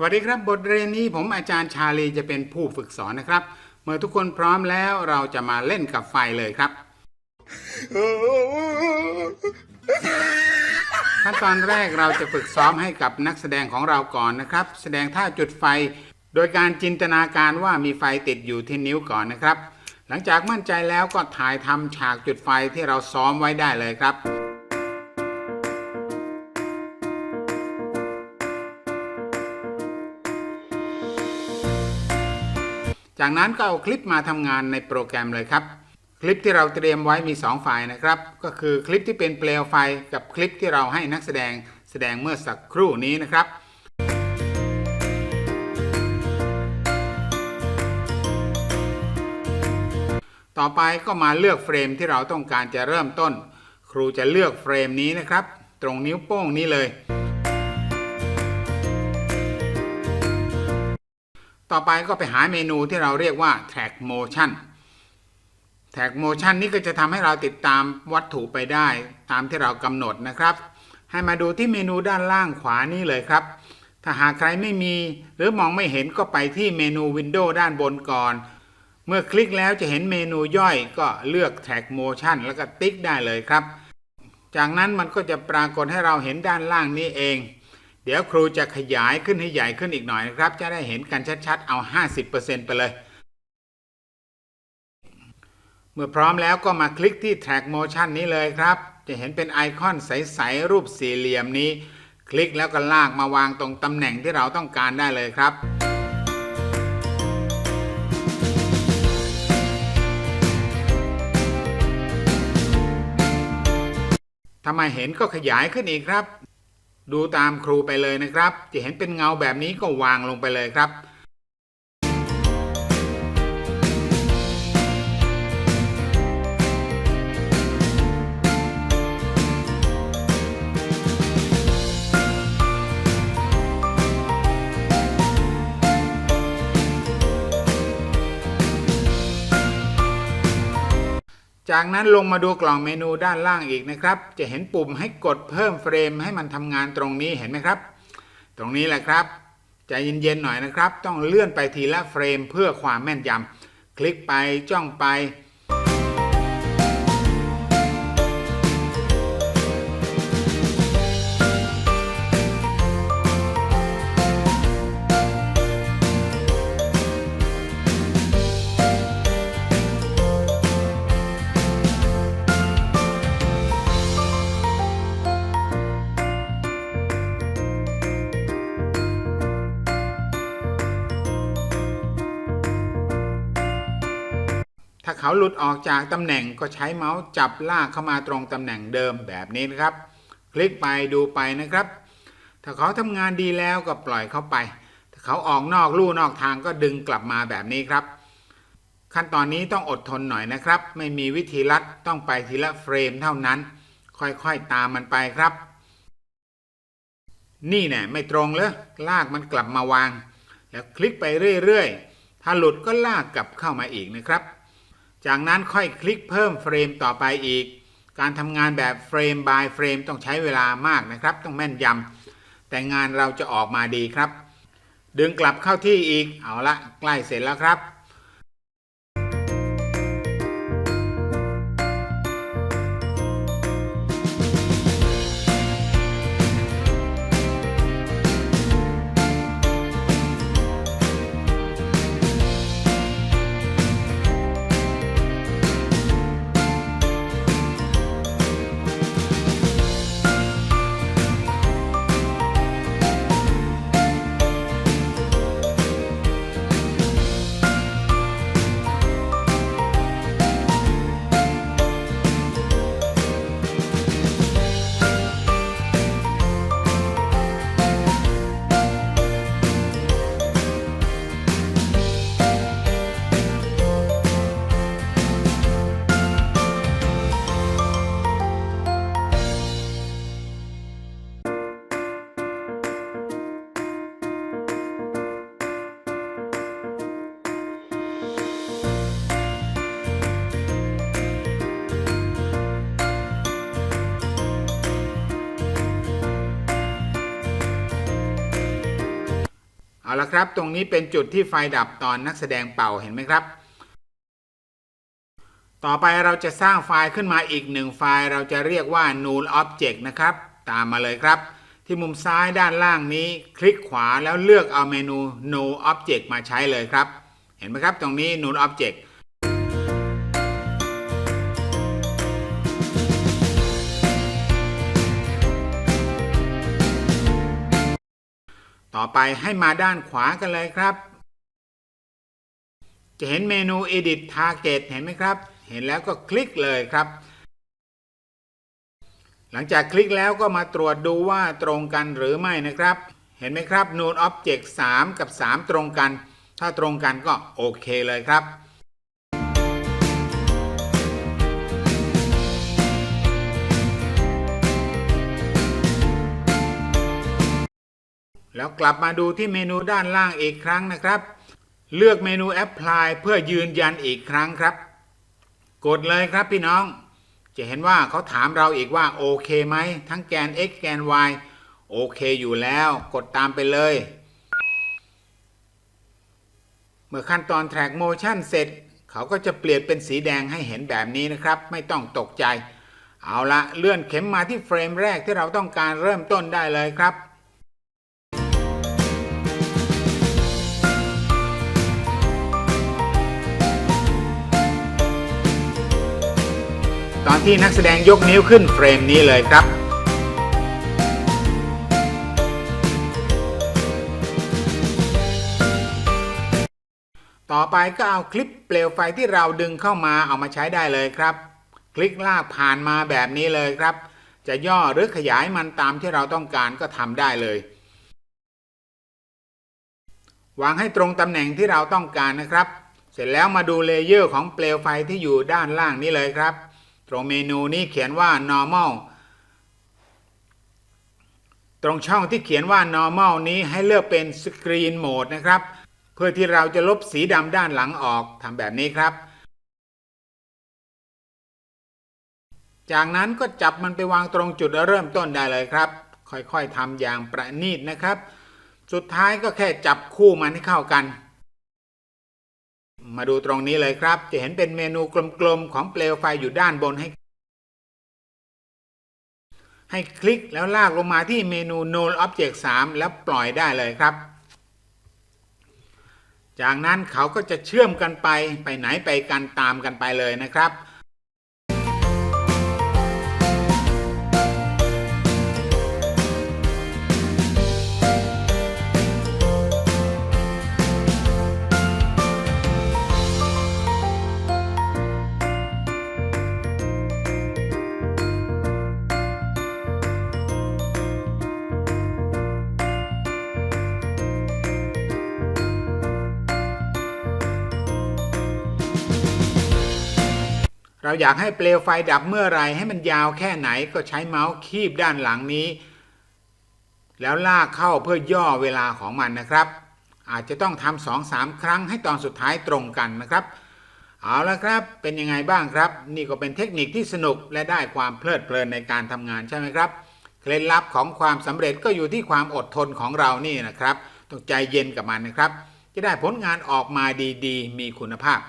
สวัสดีครับบทเรียนนี้ผมอาจารย์ชาลีจะเป็นผู้ฝึกสอนนะครับ เมื่อทุกคนพร้อมแล้วเราจะมาเล่นกับไฟเลยครับ ขั้นตอนแรกเราจะฝึกซ้อมให้กับนักแสดงของเราก่อนนะครับ แสดงท่าจุดไฟ โดยการจินตนาการว่ามีไฟติดอยู่ที่นิ้วก่อนนะครับ หลังจากมั่นใจแล้วก็ถ่ายทำฉากจุดไฟที่เราซ้อมไว้ได้เลยครับ จากนั้นก็เอาคลิปมาทำงานในโปรแกรมเลยครับ คลิปที่เราเตรียมไว้มี 2 ไฟล์นะครับ ก็คือคลิปที่เป็นเปลวไฟกับคลิปที่เราให้นักแสดงแสดงเมื่อสักครู่นี้นะครับต่อไปก็มาเลือกเฟรมที่เราต้องการจะเริ่มต้น ครูจะเลือกเฟรมนี้นะครับ ตรงนิ้วโป้งนี้เลย ต่อไปก็ไปหาเมนูที่เราเรียกว่า Track Motion Track Motion นี้ก็จะทำให้เราติดตามวัตถุไปได้ตามที่เรากำหนดนะครับ ให้มาดูที่เมนูด้านล่างขวานี้เลยครับ ถ้าหากใครไม่มีหรือมองไม่เห็นก็ไปที่เมนู Windows ด้านบนก่อน เมื่อคลิกแล้วจะเห็นเมนูย่อยก็เลือก Track Motion แล้วก็ติ๊กได้เลยครับ จากนั้นมันก็จะปรากฏให้เราเห็นด้านล่างนี้เอง เดี๋ยวครูจะขยายขึ้นให้ใหญ่ขึ้นอีกหน่อยนะครับ จะได้เห็นกันชัดๆ เอา 50%ไปเลย เมื่อพร้อมแล้วก็มาคลิกที่ Track Motion นี้เลยครับ จะเห็นเป็นไอคอนใส ๆ รูปสี่เหลี่ยมนี้ คลิกแล้วก็ลากมาวางตรงตำแหน่งที่เราต้องการได้เลยครับถ้ามเห็นก็ขยายขึ้นอีกครับ ดูตามครูไปเลยนะครับ จะเห็นเป็นเงาแบบนี้ก็วางลงไปเลยครับ จากนั้นลงมาดูกล่องเมนูด้านล่างอีกนะครับ จะเห็นปุ่มให้กดเพิ่มเฟรมให้มันทำงานตรงนี้เห็นไหมครับ ตรงนี้แหละครับใจเย็นๆหน่อยนะครับ ต้องเลื่อนไปทีละเฟรมเพื่อความแม่นยำคลิกไปจ้องไป เขาหลุดออกจากตำแหน่งก็ใช้เมาส์จับลากเข้ามาตรงตำแหน่งเดิมแบบนี้นะครับ คลิกไปดูไปนะครับ ถ้าเขาทำงานดีแล้วก็ปล่อยเขาไป ถ้าเขาออกนอกลู่นอกทางก็ดึงกลับมาแบบนี้ครับ ขั้นตอนนี้ต้องอดทนหน่อยนะครับ ไม่มีวิธีลัดต้องไปทีละเฟรมเท่านั้น ค่อยๆตามมันไปครับ นี่แน่ไม่ตรงเลยลากมันกลับมาวาง แล้วคลิกไปเรื่อยๆถ้าหลุดก็ลากกลับเข้ามาอีกนะครับ จากนั้นค่อยคลิกเพิ่มเฟรมต่อไปอีก การทำงานแบบเฟรม by เฟรมต้องใช้เวลามากนะครับ ต้องแม่นยำแต่งานเราจะออกมาดีครับ ดึงกลับเข้าที่อีก เอาละใกล้เสร็จแล้วครับ ละครับ ตรงนี้เป็นจุดที่ไฟดับตอนนักแสดงเป่าเห็นไหมครับ ต่อไปเราจะสร้างไฟล์ขึ้นมาอีกหนึ่งไฟล์เราจะเรียกว่า null object นะครับ ตามมาเลยครับ ที่มุมซ้ายด้านล่างนี้ คลิกขวาแล้วเลือกเอาเมนู null object มาใช้เลยครับ เห็นไหมครับ ตรงนี้ null object ต่อไปให้มาด้านขวากันเลยครับ จะเห็นเมนู edit target เห็นไหมครับ เห็นแล้วก็คลิกเลยครับ หลังจากคลิกแล้วก็มาตรวจดูว่าตรงกันหรือไม่นะครับ เห็นไหมครับ Node Object 3 กับ 3 ตรงกัน ถ้าตรงกันก็โอเคเลยครับ แล้วกลับมาดูที่เมนูด้านล่างอีกครั้งนะครับ เลือกเมนู Apply เพื่อยืนยันอีกครั้งครับ กดเลยครับพี่น้อง จะเห็นว่าเขาถามเราอีกว่าโอเคไหมทั้งแกน x แกน y โอเคอยู่แล้วกดตามไปเลย เมื่อขั้นตอน Track Motion เสร็จ เขาก็จะเปลี่ยนเป็นสีแดงให้เห็นแบบนี้นะครับ ไม่ต้องตกใจ เอาละเลื่อนเข็มมาที่เฟรมแรกที่เราต้องการเริ่มต้นได้เลยครับ ตอนที่นักแสดงยกนิ้วขึ้นเฟรมนี้เลยครับ ต่อไปก็เอาคลิปเปลวไฟที่เราดึงเข้ามาเอามาใช้ได้เลยครับ คลิกลากผ่านมาแบบนี้เลยครับ จะย่อหรือขยายมันตามที่เราต้องการก็ทำได้เลยวางให้ตรงตำแหน่งที่เราต้องการนะครับ เสร็จแล้วมาดูเลเยอร์ของเปลวไฟที่อยู่ด้านล่างนี้เลยครับ ตรงเมนูนี้เขียนว่า normal ตรงช่องที่เขียนว่า normal นี้ให้เลือกเป็น screen mode นะครับ เพื่อที่เราจะลบสีดำด้านหลังออกทำแบบนี้ครับ จากนั้นก็จับมันไปวางตรงจุดเริ่มต้นได้เลยครับ ค่อยๆทำอย่างประณีตนะครับ สุดท้ายก็แค่จับคู่มันให้เข้ากัน มาดูตรงนี้เลยครับ จะเห็นเป็นเมนูกลมๆ ของเปลวไฟอยู่ด้านบนให้ ให้คลิกแล้วลากลงมาที่เมนู Null Object 3 แล้วปล่อยได้เลยครับ จากนั้นเขาก็จะเชื่อมกันไปไปไหนไปกันตามกันไปเลยนะครับ เราอยากให้เปลวไฟดับเมื่อไรให้มันยาวแค่ไหนก็ใช้เมาส์คีบด้านหลังนี้ แล้วลากเข้าเพื่อย่อเวลาของมันนะครับ อาจจะต้องทำสองสามครั้งให้ตอนสุดท้ายตรงกันนะครับ เอาละครับเป็นยังไงบ้างครับ นี่ก็เป็นเทคนิคที่สนุกและได้ความเพลิดเพลินในการทำงานใช่ไหมครับเคล็ดลับของความสำเร็จก็อยู่ที่ความอดทนของเรานี่นะครับต้องใจเย็นกับมันนะครับ จะได้ผลงานออกมาดีๆ มีคุณภาพ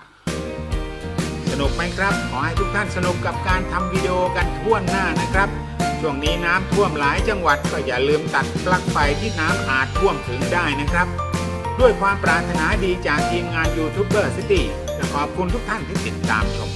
สนุกไหมครับ ขอให้ทุกท่านสนุกกับการทำวิดีโอกันทั่วหน้านะครับ ช่วงนี้น้ำท่วมหลายจังหวัดก็อย่าลืมตัดปลั๊กไฟที่น้ำอาจท่วมถึงได้นะครับ ด้วยความปรารถนาดีจากทีมงานยูทูบเบอร์ซิตี้และขอบคุณทุกท่านที่ติดตามชม